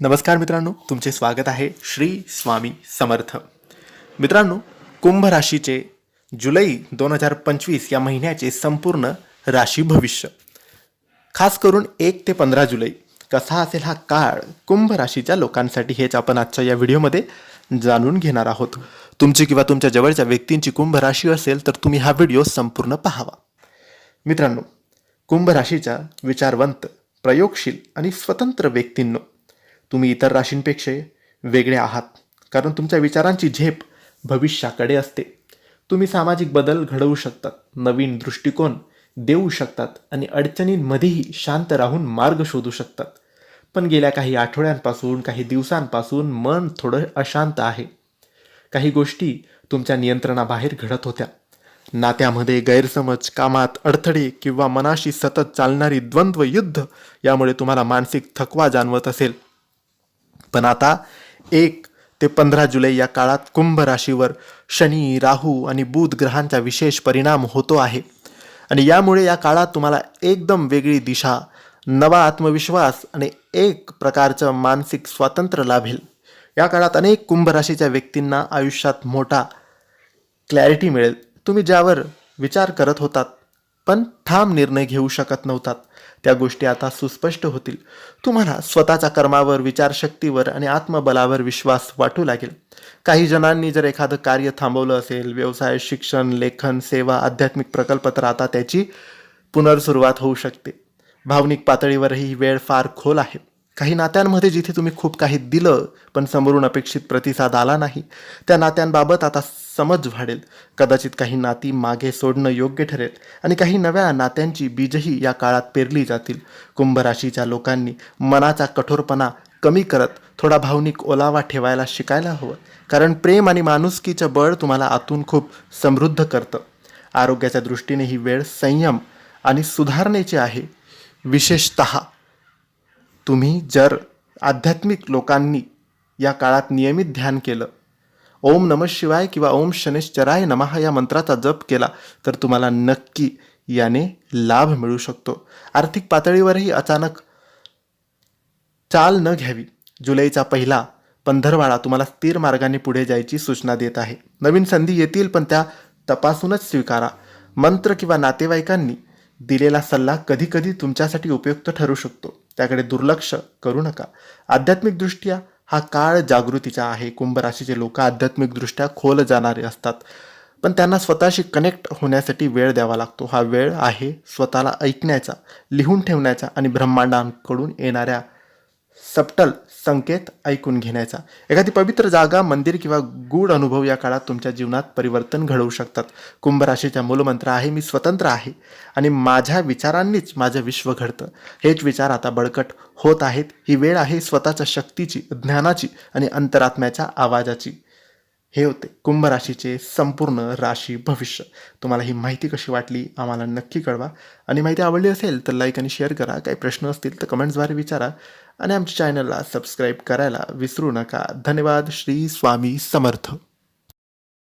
नमस्कार मित्रांनो तुमचे स्वागत आहे श्री स्वामी समर्थ. मित्रांनो कुंभ राशीचे जुलै दोन हजार पंचवीस या महिन्याचे संपूर्ण राशी भविष्य. खास करून एक ते पंधरा जुलै कसा असेल हा काळ कुंभ राशीच्या लोकांसाठी हेच आपण आजच्या या व्हिडिओमध्ये जाणून घेणार आहोत. तुमची किंवा तुमच्या जवळच्या व्यक्तींची कुंभ राशी असेल तर तुम्ही हा व्हिडिओ संपूर्ण पाहावा. मित्रांनो कुंभ राशीच्या विचारवंत प्रयोगशील आणि स्वतंत्र व्यक्तींनो तुम्ही इतर राशींपेक्षा वेगळे आहात. कारण तुमच्या विचारांची झेप भविष्याकडे असते. तुम्ही सामाजिक बदल घडवू शकतात नवीन दृष्टिकोन देऊ शकतात आणि अडचणींमध्येही शांत राहून मार्ग शोधू शकतात. पण गेल्या काही आठवड्यांपासून काही दिवसांपासून मन थोडं अशांत आहे. काही गोष्टी तुमच्या नियंत्रणाबाहेर घडत होत्या. नात्यामध्ये गैरसमज कामात अडथळे किंवा मनाशी सतत चालणारी द्वंद्व युद्ध यामुळे तुम्हाला मानसिक थकवा जाणवत असेल. पण आता एक ते पंधरा जुलै या काळात कुंभ राशीवर शनी राहू आणि बुध ग्रहांचा विशेष परिणाम होतो आहे. आणि यामुळे या काळात तुम्हाला एकदम वेगळी दिशा नवा आत्मविश्वास आणि एक प्रकारचं मानसिक स्वातंत्र्य लाभेल. या काळात अनेक कुंभ राशीच्या व्यक्तींना आयुष्यात मोठा क्लॅरिटी मिळेल. तुम्ही ज्यावर विचार करत होतात पण ठाम निर्णय घेऊ शकत नव्हतात. त्या गोष्टी आता सुस्पष्ट होतील. तुम्हाला स्वतःच्या कर्मावर विचारशक्तीवर आणि आत्मबलावर विश्वास वाटू लागेल. काही जणांनी जर एखादं कार्य थांबवलं असेल व्यवसाय शिक्षण लेखन सेवा आध्यात्मिक प्रकल्प तर आता त्याची पुनर्सुरुवात होऊ शकते. भावनिक पातळीवरही वेळ फार खोल आहे. काही नात्यांमध्ये जिथे तुम्ही खूप काही दिलं पण समोरून अपेक्षित प्रतिसाद आला नाही त्या नात्यांबाबत आता समज वाढेल. कदाचित काही नाती मागे सोडणं योग्य ठरेल आणि काही नव्या नात्यांची बीजही या काळात पेरली जातील. कुंभ राशीच्या लोकांनी मनाचा कठोरपणा कमी करत थोडा भावनिक ओलावा ठेवायला शिकायला हवं. कारण प्रेम आणि माणुसकीचं बळ तुम्हाला आतून खूप समृद्ध करतं. आरोग्याच्या दृष्टीने ही वेळ संयम आणि सुधारणेची आहे. विशेषतः तुम्ही जर आध्यात्मिक लोकांनी या काळात नियमित ध्यान केलं ओम नम शिवाय किंवा ओम शनेश्चराय नमः या मंत्राचा जप केला तर तुम्हाला नक्की याने लाभ मिळू शकतो. आर्थिक पातळीवरही अचानक चाल न घ्यावी. जुलैचा पहिला पंधरवाडा तुम्हाला स्थिर मार्गाने पुढे जायची सूचना देत आहे. नवीन संधी येतील पण त्या तपासूनच स्वीकारा. मंत्र किंवा नातेवाईकांनी दिलेला सल्ला कधीकधी तुमच्यासाठी उपयुक्त ठरू शकतो. त्याकडे दुर्लक्ष करू नका. आध्यात्मिकदृष्ट्या हा काळ जागृतीचा आहे. कुंभ राशीचे लोक आध्यात्मिकदृष्ट्या खोल जाणारे असतात. पण त्यांना स्वतःशी कनेक्ट होण्यासाठी वेळ द्यावा लागतो. हा वेळ आहे स्वतःला ऐकण्याचा लिहून ठेवण्याचा आणि ब्रह्मांडांकडून येणाऱ्या सप्टल संकेत ऐकून घेण्याचा. एखादी पवित्र जागा मंदिर किंवा गूढ अनुभव या काळात तुमच्या जीवनात परिवर्तन घडवू शकतात. कुंभ राशीचा मूलमंत्र आहे मी स्वतंत्र आहे आणि माझ्या विचारांनीच माझं विश्व घडतं. हेच विचार आता बळकट होत आहेत. ही वेळ आहे स्वतःच्या शक्तीची ज्ञानाची आणि अंतरात्म्याच्या आवाजाची. हे होते. कुंभ राशीचे संपूर्ण राशी भविष्य. तुम्हाला ही माहिती कशी वाटली आम्हाला नक्की कळवा. आणि माहिती आवडली असेल तर लाईक आणि शेअर करा. काही प्रश्न असतील तर कमेंट्सद्वारे विचारा. आणि आमच्या चॅनलला सबस्क्राईब करायला विसरू नका. धन्यवाद. श्री स्वामी समर्थ.